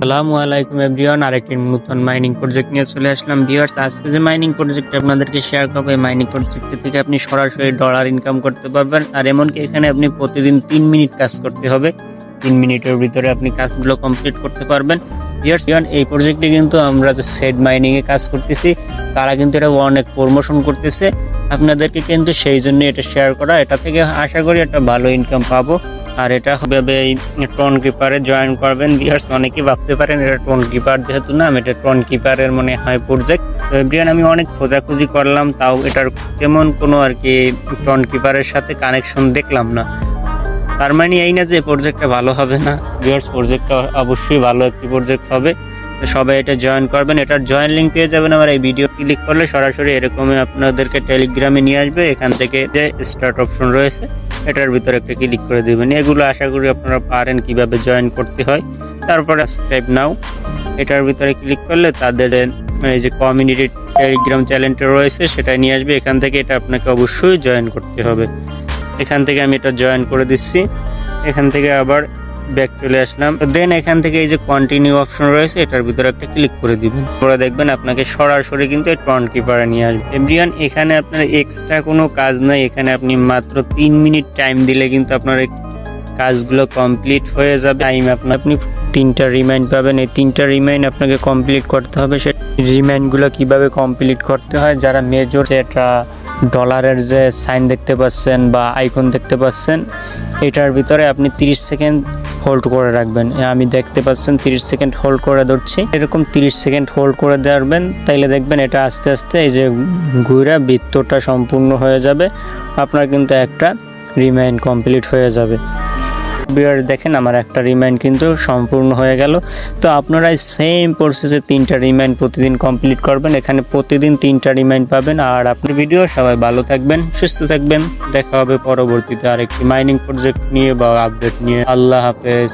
আসসালামু আলাইকুম এভরিওয়ান, আরেকটি নতুন মাইনিং প্রজেক্ট নিয়ে চলে আসলাম। ভিউয়ার্স আজকে যে মাইনিং প্রজেক্ট আপনাদেরকে শেয়ার করব, এই মাইনিং প্রজেক্ট থেকে আপনি সরাসরি ডলার ইনকাম করতে পারবেন। আর এমনকি এখানে আপনি প্রতিদিন তিন মিনিট কাজ করতে হবে। তিন মিনিটের ভিতরে আপনি কাজগুলো কমপ্লিট করতে পারবেন। ভিউয়ার্স এই প্রজেক্টে কিন্তু আমরা যে সেড মাইনিং এ কাজ করতেছি, তারা কিন্তু এটা অনেক প্রমোশন করতেছে। আপনাদেরকে কিন্তু সেই জন্য এটা শেয়ার করা। এটা থেকে আশা করি একটা ভালো ইনকাম পাবো। আর এটা হবে এই টোন কিপারে জয়েন করবেন। বিহার্স অনেকেই ভাবতে পারেন এটা টোন কিপার যেহেতু নাম এটা টোন কিপারের মনে হয় প্রজেক্ট তো এভরিয়ান আমি অনেক খোঁজাখুঁজি করলাম, তাও এটার তেমন কোনো আর কি টোন কিপারের সাথে কানেকশন দেখলাম না। তার মানে এই না যে প্রজেক্টটা ভালো হবে না। বিহার্স প্রজেক্টটা অবশ্যই ভালো একটি প্রজেক্ট হবে। সবাই এটা জয়েন করবেন। এটার জয়েন লিঙ্ক পেয়ে যাবেন আমার এই ভিডিও ক্লিক করলে সরাসরি এরকমই আপনাদেরকে টেলিগ্রামে নিয়ে আসবে। এখান থেকে যে স্টার্ট অপশন রয়েছে এটার ভিতরে একটা ক্লিক করে দেবেন। এগুলো আশা করি আপনারা পারেন কীভাবে জয়েন করতে হয়। তারপরে সাবস্ক্রাইব নাও এটার ভিতরে ক্লিক করলে তাদের এই যে কমিউনিটি টেলিগ্রাম চ্যানেলটা রয়েছে, সেটা নিয়ে আসবে। এখান থেকে এটা আপনাকে অবশ্যই জয়েন করতে হবে। এখান থেকে আমি এটা জয়েন করে দিচ্ছি। এখান থেকে আবার ব্যাক চলে আসলাম। দেন এখান থেকে এই যে কন্টিনিউ অপশন রয়েছে, এটার ভিতরে একটা ক্লিক করে দিবেন। পরে দেখবেন আপনাকে সরাসরি কিন্তু ট্রন কিপারে নিয়ে আসবে। এভরিওয়ান এখানে আপনার এক্সট্রা কোনো কাজ নাই। এখানে আপনি মাত্র তিন মিনিট টাইম দিলে কিন্তু আপনার কাজগুলো কমপ্লিট হয়ে যাবে। টাইম আপনার, আপনি তিনটা রিমাইন্ড পাবেন। এই তিনটা রিমাইন্ড আপনাকে কমপ্লিট করতে হবে। সে রিমাইন্ডগুলো কীভাবে কমপ্লিট করতে হয়? যারা মেজর এটা ডলারের যে সাইন দেখতে পাচ্ছেন বা আইকন দেখতে পাচ্ছেন, এটার ভিতরে আপনি 30 সেকেন্ড হোল্ড করে রাখবেন। আমি দেখতে পাচ্ছেন 30 সেকেন্ড হোল্ড করে ধরছি। এরকম 30 সেকেন্ড হোল্ড করে দেবেন তাইলে দেখবেন এটা আস্তে আস্তে এই যে ঘুরা বৃত্তটা সম্পূর্ণ হয়ে যাবে, আপনার কিন্তু একটা রিমাইন্ড কমপ্লিট হয়ে যাবে। বিয়ার দেখেন, আমার একটা রিমাইন্ড কিন্তু সম্পূর্ণ হয়ে গেল। তো আপনারা সেম প্রসেসে তিনটা রিমাইন্ড প্রতিদিন কমপ্লিট করবেন। এখানে প্রতিদিন তিনটা রিমাইন্ড পাবেন। আর আপনার ভিডিও সবাই ভালো থাকবেন, সুস্থ থাকবেন। দেখা হবে পরবর্তীতে আরেকটি মাইনিং প্রজেক্ট নিয়ে বা আপডেট নিয়ে। আল্লাহ হাফেজ।